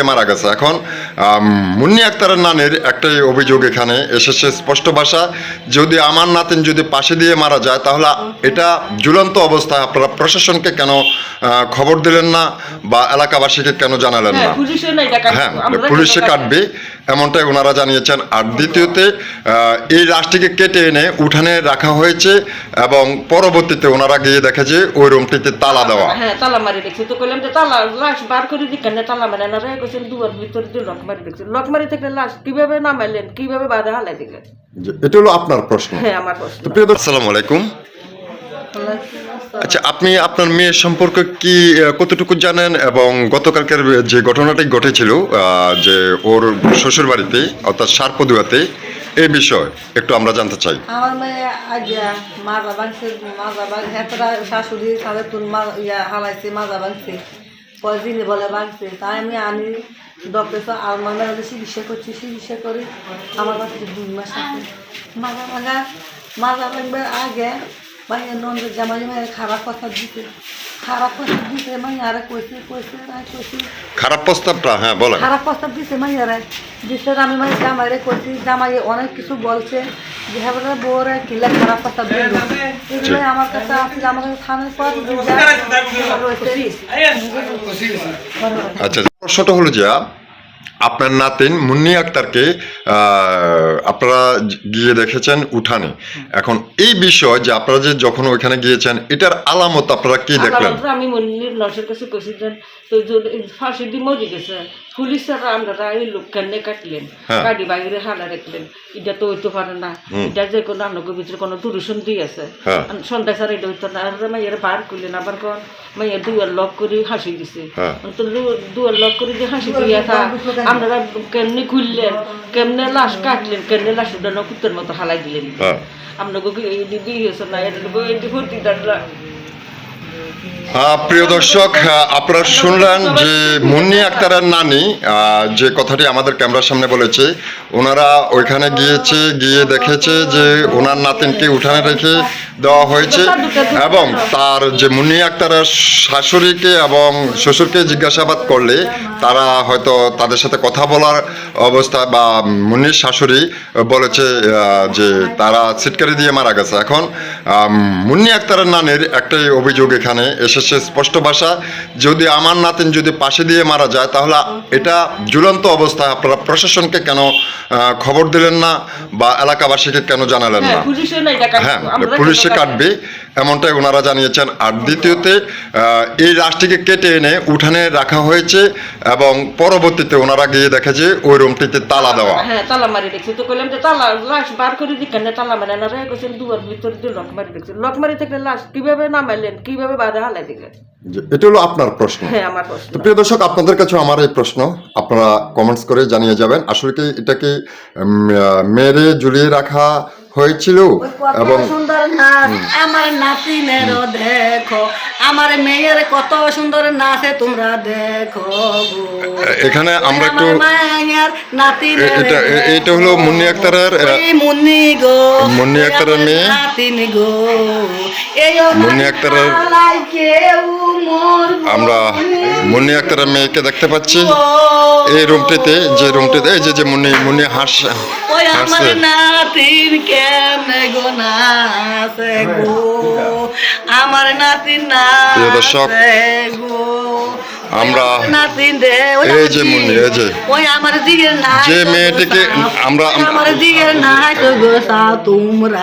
মারা গেছে। এখন মুন্নি আক্তারের নানের একটাই অভিযোগ এখানে এসেছে স্পষ্ট ভাষা। যদি আমার নাতিন যদি পাশে দিয়ে মারা যায় তাহলে এটা ঝুলন্ত অবস্থায় আপনারা প্রশাসনকে কেন খবর দিলেন না বা এলাকাবাসীকে কেন জানালেন না? হ্যাঁ পুলিশে কাটবো। হ্যাঁ পুলিশে কাটবে। এমনটাই ওনারা জানিয়েছেন। আর দ্বিতীয়তে এই লাশটিকে কেটে এনে উঠানে রাখা হয়েছে এবং পরবর্তীতে ওনারা গিয়ে দেখে যে ওই রুমটিতে তালা দেওয়া। হ্যাঁ তালা মারি দেখছি তো কইলাম যে তালা লাশ বার করে দিক কেন তালা মারে না? রে কইছেন দুয়ার ভিতর দিয়ে লক মারি দেখছি লক থেকে লাশ কীভাবে নামাইলেন কীভাবে বাদে হালাই দিলেন? যে এটা হলো আপনার প্রশ্ন। হ্যাঁ আমার প্রশ্ন। প্রিয় আসসালামু আলাইকুম। আচ্ছা আপনি আপনার মেয়ের সম্পর্কে কি কতটুকু জানেন এবং গতকালকের যে ঘটনাটি ঘটেছিল আহ, যে ওর শ্বশুর বাড়িতে অর্থাৎ সারপদুয়াতে এই বিষয় একটু আমরা জানতে চাই। আমার মেয়ে আজ্ঞা মাজা ভাঙছে মাজা ভাঙ হেতরা শাশুড়ি তাদের তুন মা- ইয়া হালাইছে মাজা ভাঙছে। পরে দিনে বলে ভাঙছে তাই আমি আনি ডক্টর আর আমার মেয়েদের চিকিৎসা করছি চিকিৎসা করি আমার কাছে দুই মাস আছে। মাজা ভাঙা মাজা ভাঙবার আগে মাইয়া নন্দ জামাই মায়ের খারাপ কথা দিতে। খারাপ কথা দিতে মাইয়ারে কইছে কইছে আর কইছে। খারাপ প্রস্তাবটা হ্যাঁ বলেন। খারাপ প্রস্তাব দিছে মাইয়ারে। দিছে আমি মানে জামাইরে কইছি জামাই অনেক কিছু বলছে। যে হ্যাঁ বউরে কিলা খারাপ কথা দিল এগুলো আমার কাছে আসলে আমার কাছে থানার পর আচ্ছা প্রশ্নটা হলো যে আপনার নাতিন মুন্নি আক্তারকে আহ, আপনারা গিয়ে দেখেছেন উঠানে। এখন এই বিষয় যে আপনারা যে যখন ওইখানে গিয়েছেন এটার আলামত আপনারা কি দেখলেন? আমি মন্দির নর্সের কাছে কইছি তো ফাঁসি দিয়ে মরে গেছে পুলিশরা আমরা এই লোক কেন কাটলেন? হ্যাঁ। গাড়ি বাইরে হালা রাখলেন। এটা তো হইতে পারে না। এটা যে কোনো আনন্দের ভিতরে কোনো দিয়ে আছে। হ্যাঁ। সন্ধ্যা সার এটা হইতো না। আর মাইয়ের বার করলেন আবার কোন? মাইয়ের দুয়ার লক করে হাসি দিছে। হ্যাঁ। তো দুয়ার লক করে যে হাসি দিয়ে থাক আপনারা কেমনি খুললেন কেমনে লাশ কাটলেন কেমনে লাশ উঠানো কুত্তের মতো হালাই দিলেন। হ্যাঁ। আপনাকে এই দিদি হয়েছে না এটা এটি ভর্তি দাঁড়লা প্রিয় দর্শক আপনারা শুনলেন যে মুন্নি আক্তারের নানি আহ, যে কথাটি আমাদের ক্যামেরার সামনে বলেছে ওনারা ওইখানে গিয়েছে গিয়ে দেখেছে যে ওনার নাতিনকে উঠানে রেখে দেওয়া হয়েছে এবং তার যে মুন্নি আক্তারের শাশুড়িকে এবং শ্বশুরকে জিজ্ঞাসাবাদ করলে তারা হয়তো তাদের সাথে কথা বলার অবস্থা বা মুন্নির শাশুড়ি বলেছে যে তারা ছিটকারি দিয়ে মারা গেছে। এখন মুন্নি আক্তারের নানের একটাই অভিযোগ এখানে এসেছে স্পষ্ট ভাষা যদি আমার নাতিন যদি পাশে দিয়ে মারা যায় তাহলে এটা ঝুলন্ত অবস্থা। আপনারা প্রশাসনকে কেন খবর দিলেন না বা এলাকাবাসীকে কেন জানালেন হ্যাঁ না। হ্যাঁ পুলিশে কাটবে এমনটাই ওনারা জানিয়েছেন। আর দ্বিতীয়তে এই লাশটিকে কেটে এনে উঠানে রাখা হয়েছে এবং পরবর্তীতে ওনারা গিয়ে দেখে যে ওই রুমটিতে তালা দেওয়া। হ্যাঁ তালা মারি দেখছি তো কইলাম যে তালা লাশ বার করে দিক তালা মারে না? রে কইছেন দুয়ার ভিতর দিয়ে লক মারি দেখছি লক মারি থেকে লাশ কীভাবে নামাইলেন কীভাবে বাদে হালাই দিলেন? এটা হলো আপনার প্রশ্ন। হ্যাঁ তো প্রিয় দর্শক আপনাদের কাছে আমার এই প্রশ্ন। আপনারা কমেন্টস করে জানিয়ে যাবেন। আসলে কি এটা কি উম, আহ, মেরে ঝুলিয়ে রাখা হয়েছিল এবং সুন্দর নাচ আমার নাতিনেরও দেখো আমার মেয়ের কত সুন্দর নাচে তোমরা দেখো এখানে আমরা একটু এ- এটা এটা হলো মুন্নি আক্তারের মুন্নি গো মুন্নি আক্তারের মেয়ে। নাতিন গো। এই মুন্নি আক্তারের- কেউ আমরা মুন্নি আক্তারের মেয়েকে দেখতে পাচ্ছি। এই রুমটিতে যে রুমটিতে এই যে যে মুন্নি মুন্নি হাস হাসছে গো আমার নাতিন প্রিয় দর্শক, আমরা এই যে মুন্নি, এই যে। ওই আমার দিকে যে মেয়েটিকে আমরা- আমার দিকে তোমরা